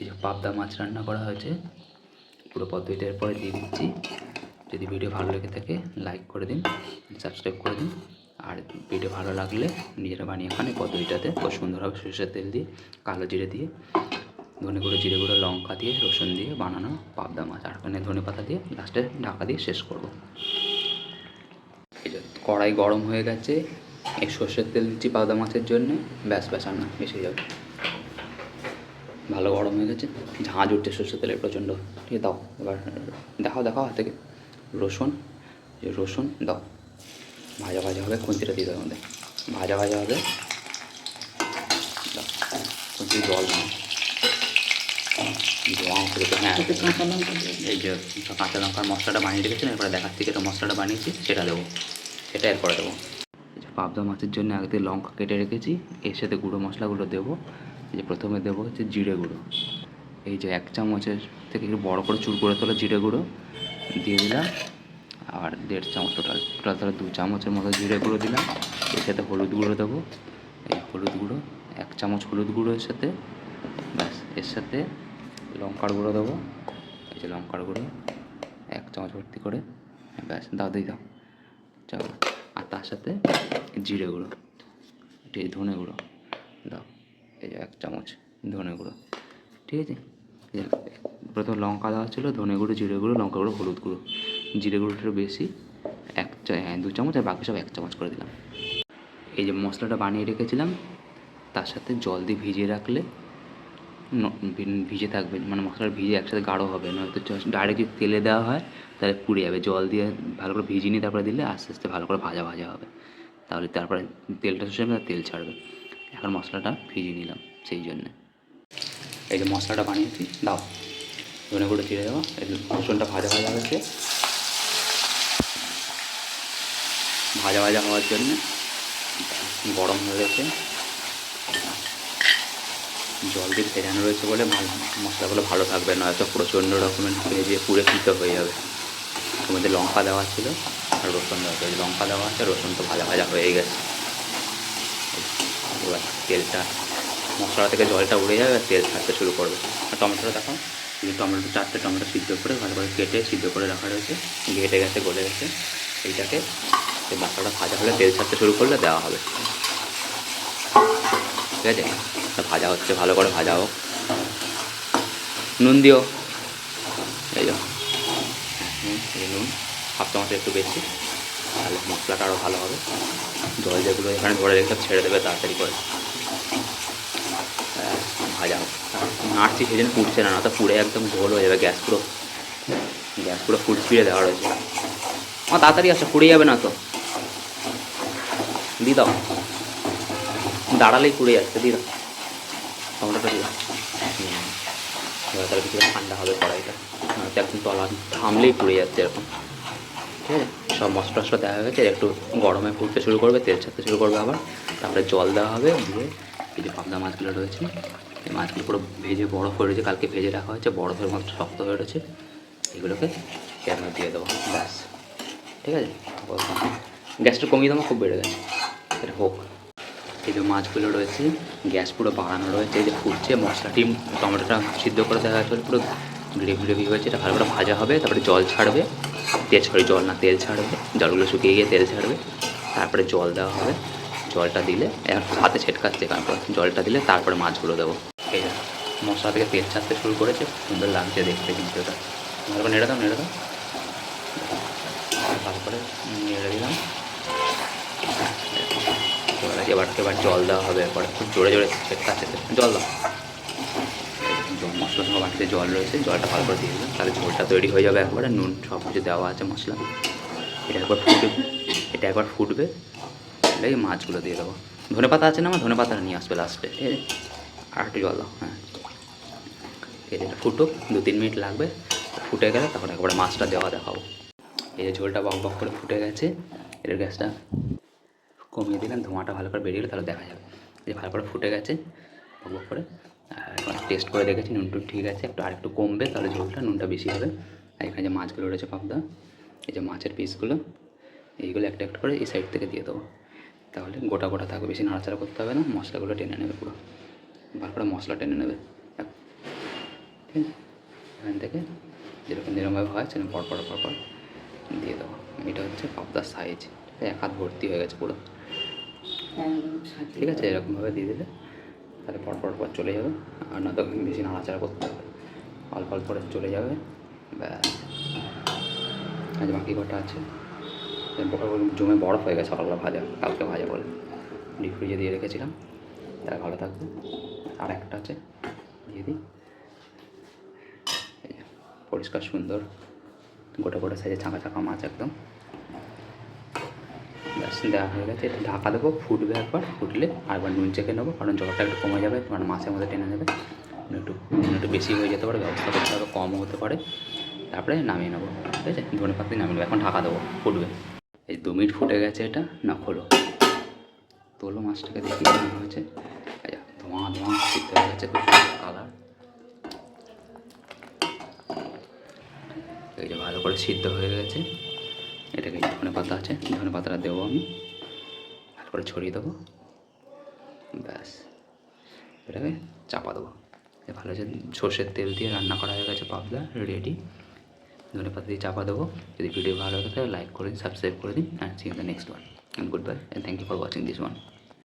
এই যে পাবদা মাছ রান্না করা হয়েছে, পুরো পদ্ধতিটা এরপরে দিয়ে দিচ্ছি। যদি ভিডিও ভালো লেগে থাকে লাইক করে দিন সাবস্ক্রাইব করে দিন। আর ভিডিও ভালো লাগলে নিজেরা বানিয়ে খান এই পদ্ধতিটাতে। খুব সুন্দরভাবে সরষের তেল দিয়ে, কালো জিরে দিয়ে, ধনে গুঁড়ো, জিরে গুঁড়ো, লঙ্কা দিয়ে, রসুন দিয়ে বানানো পাবদা মাছ। আর ওখানে ধনে পাতা দিয়ে লাস্টে ঢাকা দিয়ে শেষ করব। এই যে কড়াই গরম হয়ে গেছে, এই সর্ষের তেল দিচ্ছি পাবদা মাছের জন্য। ব্যাস ব্যাস আর না মিশে যাবে। ভালো গরম হয়ে গেছে। ঝাঁঝ উঠছে সর্ষের তেলের প্রচণ্ড। ঠিক দাও। এবার দেখাও দেখাও হাত থেকে। রসুন রসুন দাও। ভাজা ভাজা হবে খুন্তিটা দিয়ে দাও আমাদের ভাজা ভাজা হবে। খুন্তি জল দাও। জোয়াং করে হ্যাঁ। কাঁচা এই যে কাঁচা লঙ্কার মশলাটা বানিয়ে রেখেছেন এরপরে দেখাচ্ছি যেটা মশলাটা বানিয়েছি সেটা দেবো। সেটা এরপরে দেবো। পাবদা মাছের জন্য আগে থেকে লঙ্কা কেটে রেখেছি এর সাথে গুঁড়ো মশলাগুলো দেবো। যে প্রথমে দেবো হচ্ছে জিরে গুঁড়ো। এই যে এক চামচের থেকে একটু বড়ো করে চুর করে তোলা জিরে গুঁড়ো দিয়ে দিলাম, আর দেড় চামচ টোটাল টোটাল তাহলে দু চামচের মতো জিরে গুঁড়ো দিলাম। এর সাথে হলুদ গুঁড়ো দেবো। এই হলুদ গুঁড়ো, এক চামচ হলুদ গুঁড়ো এর সাথে, ব্যাস, এর সাথে লঙ্কার গুঁড়ো দেবো। এই যে লঙ্কার গুঁড়ো, এক চামচ ভর্তি করে, ব্যাস, দাও, দিয়ে দাও। চলো আর তার সাথে জিরে গুঁড়ো ধনে গুঁড়ো, দাও। এই যে এক চামচ ধনে গুঁড়ো, ঠিক আছে? প্রথম লঙ্কা দেওয়া ছিল, ধনে গুঁড়ো, জিরে গুঁড়ো, লঙ্কা গুঁড়ো, হলুদ গুঁড়ো। জিরে গুঁড়োটা বেশি, এক হ্যাঁ দু চামচ আর বাকি সব এক চামচ করে দিলাম। এই যে মশলাটা বানিয়ে রেখেছিলাম, তার সাথে জল দিয়ে ভিজিয়ে রাখলে ভিজে থাকবে মানে মশলাটা ভিজে একসাথে গাঢ় হবে, নয়তো ডাইরেক্ট যদি তেলে দেওয়া হয়, তাহলে পুড়ে যাবে। জল দিয়ে ভালো করে ভিজিয়ে নিয়ে তারপরে দিলে আস্তে আস্তে ভালো করে ভাজা ভাজা হবে। তাহলে তারপরে তেলটা শুষে আর তেল ছাড়বে। এখন মশলাটা ভিজিয়ে নিলাম সেই জন্যে। এই যে মশলাটা বানিয়েছি, দাও। ধনে গুঁড়ো চিড়ে দেবো এই রসুনটা ভাজা ভাজা হয়েছে ভাজা ভাজা হওয়ার জন্যে গরম হয়ে গেছে। জল দিয়ে ভেজানো রয়েছে বলে মশলাগুলো ভালো থাকবে না নয়তো প্রচণ্ড রকমের ভেজে পুড়ে ফিতে হয়ে যাবে। মধ্যে লঙ্কা দেওয়া ছিল আর রসুন দেওয়া লঙ্কা দেওয়া আছে, রসুন তো ভাজা ভাজা হয়ে গেছে। এবার তেলটা, মশলা থেকে জলটা উড়ে যাবে আর তেল ছাড়তে শুরু করবে। আর টমেটোটা দেখো যে টমেটো, চারটে টমেটো সিদ্ধ করে ভালো করে কেটে সিদ্ধ করে রাখা রয়েছে। ঘেটে গেছে, গলে গেছে। এইটাকে এই মশলাটা ভাজা হলে তেল ছাড়তে শুরু করলে দেওয়া হবে। ঠিক আছে? ভাজা হচ্ছে, ভালো করে ভাজা হোক। নুন দিও। এই নুন, হাফ চামচ একটু বেশি। তাহলে মশলাটা আরও ভালো হবে। জল যেগুলো এখানে ধরে রেখে ছেড়ে দেবে তাড়াতাড়ি করে। হ্যাঁ, ভাজা নাড়ছি জন্য পুড়ছে না না তো পুড়ে একদম ঝোল হয়ে যাবে গ্যাস পুরো। গ্যাস পুরো ফুট স্পিডে দেওয়া রয়েছে। আমার তাড়াতাড়ি আসো পুড়ে যাবে না তো। দি দাও। দাঁড়ালেই পুড়ে যাচ্ছে দি দাও। টমেটোটা দিয়ে দাও। তাহলে কিছুটা ঠান্ডা হবে কড়াইটা। একদম তলা থামলেই পুড়ে যাচ্ছে এরকম। ঠিক আছে? সব মশলা টশলা দেওয়া হয়ে গেছে একটু গরমে ফুটতে শুরু করবে, তেল ছাড়তে শুরু করবে আবার। তারপরে জল দেওয়া হবে, দিয়ে এই যে পাবদা মাছগুলো রয়েছে, এই মাছগুলো পুরো ভেজে বরফ হয়ে রয়েছে, কালকে ভেজে রাখা হয়েছে, বরফের মতো শক্ত হয়ে রয়েছে, এগুলোকে মধ্যে দিয়ে দেবো? ব্যাস। ঠিক আছে? গ্যাসটা কমিয়ে দেবো, খুব বেড়ে গেছে। এটা হোক। এই যে মাছগুলো রয়েছে, গ্যাস পুরো বাড়ানো রয়েছে, এই যে ফুটছে, মশলাটি টমেটোটা সিদ্ধ করে দেওয়া হয়েছে, পুরো গ্রেভি গ্রেভি হয়েছে, এটা ভালো করে ভাজা হবে, তারপরে জল ছাড়বে। তেল সরি জল না, তেল ছাড়বে। জলগুলো শুকিয়ে গিয়ে তেল ছাড়বে। তারপরে জল দেওয়া হবে। জলটা দিলে, এখন হাতে ছেটকাচ্ছে তারপর জলটা দিলে তারপরে মাছগুলো দেবো। এই মশলা থেকে তেল ছাড়তে শুরু করেছে। সুন্দর লাগছে দেখতে এটা ভালো করে নেড়ে দাও নেড়ে দাও। করে নেড়ে দিলাম। এবার এবার জল দেওয়া হবে, এরপরে খুব জোরে জোরে ছেটকাচ্ছে জল দাও। বাটিতে জল রয়েছে, জলটা ভালো করে দিয়ে দিলাম। তাহলে ঝোলটা তৈরি হয়ে যাবে একবারে। নুন সব কিছু দেওয়া আছে, মশলা। এটা একবার ফুটবে। এটা একবার ফুটবে। এই মাছগুলো দিয়ে দেবো। ধনে পাতা আছে না আমার ধনে পাতা নিয়ে আসবে লাস্টে আর একটু জল দাও। হ্যাঁ। আছে এটা ফুটুক, দু, তিন মিনিট লাগবে। ফুটে গেলে তখন একবারে মাছটা দেওয়া দেখাবো। এই যে ঝোলটা বক বক করে ফুটে গেছে, এর গ্যাসটা কমিয়ে দিলাম। ধোঁয়াটা ভালো করে বেরিয়ে গেলে তাহলে দেখা যাবে। এই যে ভালো করে ফুটে গেছে, বক বক করে। টেস্ট করে দেখেছি নুন টুন ঠিক আছে একটু আরেকটু কমবে তাহলে ঝোলটা নুনটা বেশি হবে। আর এখানে যে মাছগুলো রয়েছে পাবদা এই যে মাছের পিসগুলো এইগুলো একটা একটা করে এই সাইড থেকে দিয়ে দেবো। তাহলে গোটা গোটা থাকবে বেশি নাড়াচাড়া করতে হবে না মশলাগুলো টেনে নেবে পুরো। ভালো করে মশলা টেনে নেবে। ঠিক আছে? এখান থেকে যেরকম যেরকমভাবে হয় সেরকম পর পর পর পর দিয়ে দেবো। এটা হচ্ছে পাবদার সাইজ এক হাত ভর্তি হয়ে গেছে পুরো। ঠিক আছে? এরকমভাবে দিয়ে দিলে তাহলে পর পর চলে যাবে। আর না তো বেশি নাড়াচাড়া করতে হবে। অল্প অল্প করে চলে যাবে। ব্যাস। আজ বাকি কটা আছে? জমে বরফ হয়ে গেছে, সকালবেলা ভাজা, কালকে ভাজা বলে। ডিপ ফ্রিজে দিয়ে রেখেছিলাম। তারা ভালো থাকবে। আর একটা আছে, দিয়ে দিই। পরিষ্কার সুন্দর, গোটা গোটা সাইজে ছাঁকা ছাঁকা মাছ একদম। দেওয়া হয়ে গেছে, এটা ঢাকা দেবো, ফুটবে একবার, ফুটলে আরেকবার নুন চেখে নেব, কারণ জলটা একটু কমে যাবে, তোমার মাছের মধ্যে টেনে নেবে একটু একটু বেশি হয়ে যেতে পারে, ব্যবস্থা করতে হবে, কমও হতে পারে, তারপরে নামিয়ে নেব, ঠিক আছে? ধনে পাতি নামিয়ে নেব, এখন ঢাকা দেবো, ফুটবে। এই দু মিনিট ফুটে গেছে এটা, না খোলো। তোলো মাছটাকে, দেখি কেমন হয়েছে। ধোঁয়া ধোঁয়া, সিদ্ধ হয়ে গেছে কালার এই যে, ভালো করে সিদ্ধ হয়ে গেছে। এটাকে ধনে পাতা আছে? ধনে পাতাটা দেবো আমি? ভালো করে ছড়িয়ে দেবো। ব্যাস। এটাকে চাপা দেবো। ভালো আছে। সর্ষের তেল দিয়ে রান্না করা হয়ে গেছে পাবদা রেডি ধনে পাতা দিয়ে চাপা দেবো। যদি ভিডিও ভালো লাগে তাহলে লাইক করে দিন সাবস্ক্রাইব করে দিন and see the next one goodbye and thank you for watching this one